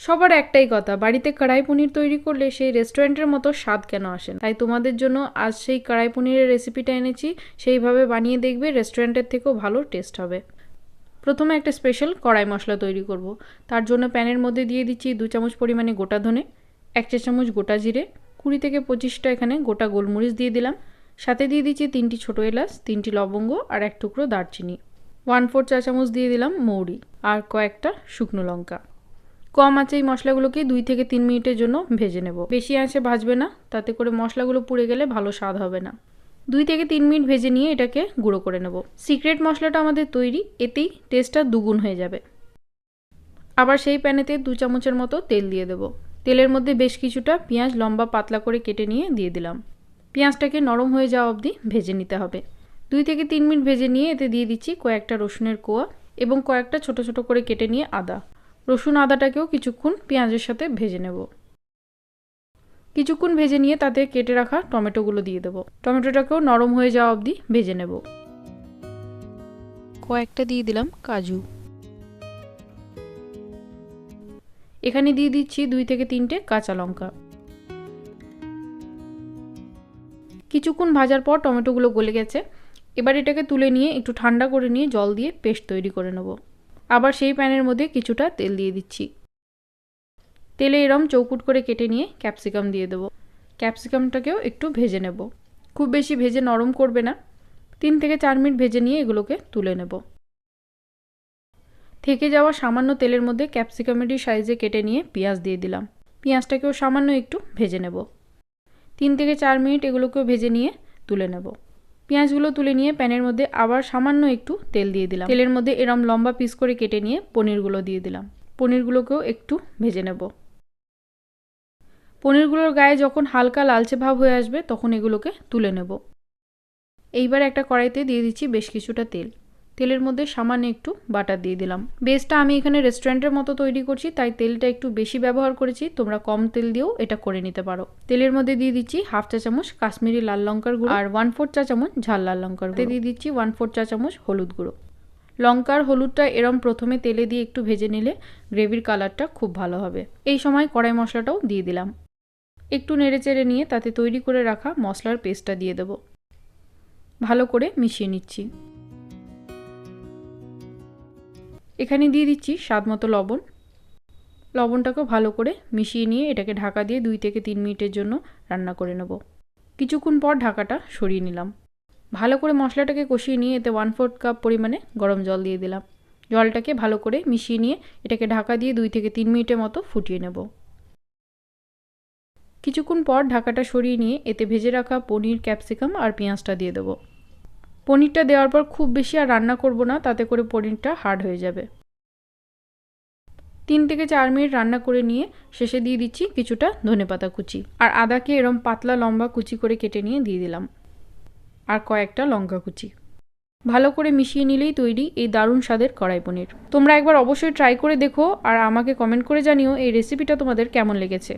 সবার একটাই কথা, বাড়িতে কড়াই পনির তৈরি করলে সেই রেস্টুরেন্টের মতো স্বাদ কেন আসে তাই তোমাদের জন্য আজ সেই কড়াই পনিরের রেসিপিটা এনেছি, সেইভাবে বানিয়ে দেখবে রেস্টুরেন্টের থেকেও ভালো টেস্ট হবে। প্রথমে একটা স্পেশাল কড়াই মশলা তৈরি করব। তার জন্য প্যানের মধ্যে দিয়ে দিচ্ছি দু চামচ পরিমাণে গোটা ধনে, এক চা চামচ গোটা জিরে, কুড়ি থেকে পঁচিশটা এখানে গোটা গোলমরিচ দিয়ে দিলাম। সাথে দিয়ে দিচ্ছি তিনটি ছোটো এলাচ, তিনটি লবঙ্গ আর এক টুকরো দারচিনি। ওয়ান ফোর চা চামচ দিয়ে দিলাম মৌরি আর কয়েকটা শুকনো লঙ্কা। কম আঁচে এই মশলাগুলোকে দুই থেকে তিন মিনিটের জন্য ভেজে নেব। বেশি আঁচে ভাজবে না, তাতে করে মশলাগুলো পুড়ে গেলে ভালো স্বাদ হবে না। দুই থেকে তিন মিনিট ভেজে নিয়ে এটাকে গুঁড়ো করে নেব। সিক্রেট মশলাটা আমাদের তৈরি, এতেই টেস্টটা দুগুণ হয়ে যাবে। আবার সেই প্যানেতে দু চামচের মতো তেল দিয়ে দেব। তেলের মধ্যে বেশ কিছুটা পেঁয়াজ লম্বা পাতলা করে কেটে নিয়ে দিয়ে দিলাম। পেঁয়াজটাকে নরম হয়ে যাওয়া অবধি ভেজে নিতে হবে। দুই থেকে তিন মিনিট ভেজে নিয়ে এতে দিয়ে দিচ্ছি কয়েকটা রসুনের কোয়া এবং কয়েকটা ছোট ছোট করে কেটে নিয়ে আদা। রসুন আদাটাকেও কিছুক্ষণ পেঁয়াজের সাথে ভেজে নেব। কিছুক্ষণ ভেজে নিয়ে তাতে কেটে রাখা টমেটোগুলো দিয়ে দেবো। টমেটোটাকেও নরম হয়ে যাওয়া অবধি ভেজে নেব। কয়েকটা দিয়ে দিলাম কাজু। এখানে দিয়ে দিচ্ছি দুই থেকে তিনটে কাঁচা লঙ্কা। কিছুক্ষণ ভাজার পর টমেটোগুলো গলে গেছে। এবার এটাকে তুলে নিয়ে একটু ঠান্ডা করে নিয়ে জল দিয়ে পেস্ট তৈরি করে নেব। আবার সেই প্যানের মধ্যে কিছুটা তেল দিয়ে দিচ্ছি। তেলে এরম চৌকুট করে কেটে নিয়ে ক্যাপসিকাম দিয়ে দেবো। ক্যাপসিকামটাকেও একটু ভেজে নেব। খুব বেশি ভেজে নরম করবে না। তিন থেকে চার মিনিট ভেজে নিয়ে এগুলোকে তুলে নেব। থেকে যাওয়া সামান্য তেলের মধ্যে ক্যাপসিকামেরই সাইজে কেটে নিয়ে পেঁয়াজ দিয়ে দিলাম। পেঁয়াজটাকেও সামান্য একটু ভেজে নেব। তিন থেকে চার মিনিট এগুলোকেও ভেজে নিয়ে তুলে নেব। পেঁয়াজগুলো তুলে নিয়ে প্যানের মধ্যে আবার সামান্য একটু তেল দিয়ে দিলাম। তেলের মধ্যে এরম লম্বা পিস করে কেটে নিয়ে পনিরগুলো দিয়ে দিলাম। পনিরগুলোকেও একটু ভেজে নেব। পনিরগুলোর গায়ে যখন হালকা লালচে ভাব হয়ে আসবে, তখন এগুলোকে তুলে নেব। এইবার একটা কড়াইতে দিয়ে দিচ্ছি বেশ কিছুটা তেল। তেলের মধ্যে সামান্য একটু বাটার দিয়ে দিলাম। বেসটা আমি এখানে রেস্টুরেন্টের মতো তৈরি করছি, তাই তেলটা একটু বেশি ব্যবহার করেছি। তোমরা কম তেল দিয়েও এটা করে নিতে পারো। তেলের মধ্যে দিয়ে দিচ্ছি হাফ চা চামচ কাশ্মীরি লাল লঙ্কার গুঁড়ো আর ওয়ান ফোর চা চামচ ঝাল লাল লঙ্কার গুঁড়ো। দিয়ে দিচ্ছি ওয়ান ফোর চা চামচ হলুদ গুঁড়ো। লঙ্কার হলুদটা এরম প্রথমে তেলে দিয়ে একটু ভেজে নিলে গ্রেভির কালারটা খুব ভালো হবে। এই সময় কড়াই মশলাটাও দিয়ে দিলাম। একটু নেড়ে চেড়ে নিয়ে তাতে তৈরি করে রাখা মশলার পেস্টটা দিয়ে দেবো। ভালো করে মিশিয়ে নিচ্ছি। এখানে দিয়ে দিচ্ছি স্বাদ মতো লবণ। লবণটাকেও ভালো করে মিশিয়ে নিয়ে এটাকে ঢাকা দিয়ে দুই থেকে তিন মিনিটের জন্য রান্না করে নেব। কিছুক্ষণ পর ঢাকাটা সরিয়ে নিলাম। ভালো করে মশলাটাকে কষিয়ে নিয়ে এতে ওয়ান ফোর্থ কাপ পরিমাণে গরম জল দিয়ে দিলাম। জলটাকে ভালো করে মিশিয়ে নিয়ে এটাকে ঢাকা দিয়ে দুই থেকে তিন মিনিটের মতো ফুটিয়ে নেব। কিছুক্ষণ পর ঢাকাটা সরিয়ে নিয়ে এতে ভেজে রাখা পনির, ক্যাপসিকাম আর পেঁয়াজটা দিয়ে দেবো। পনিরটা দেওয়ার পর খুব বেশি আর রান্না করব না, তাতে করে পনিরটা হার্ড হয়ে যাবে। তিন থেকে চার মিনিট রান্না করে নিয়ে শেষে দিয়ে দিচ্ছি কিছুটা ধনেপাতা কুচি। আর আদাকে এরম পাতলা লম্বা কুচি করে কেটে নিয়ে দিয়ে দিলাম। আর কয়েকটা লঙ্কা কুচি। ভালো করে মিশিয়ে নিলেই তৈরি এই দারুণ স্বাদের কড়াই পনির। তোমরা একবার অবশ্যই ট্রাই করে দেখো আর আমাকে কমেন্ট করে জানিও এই রেসিপিটা তোমাদের কেমন লেগেছে।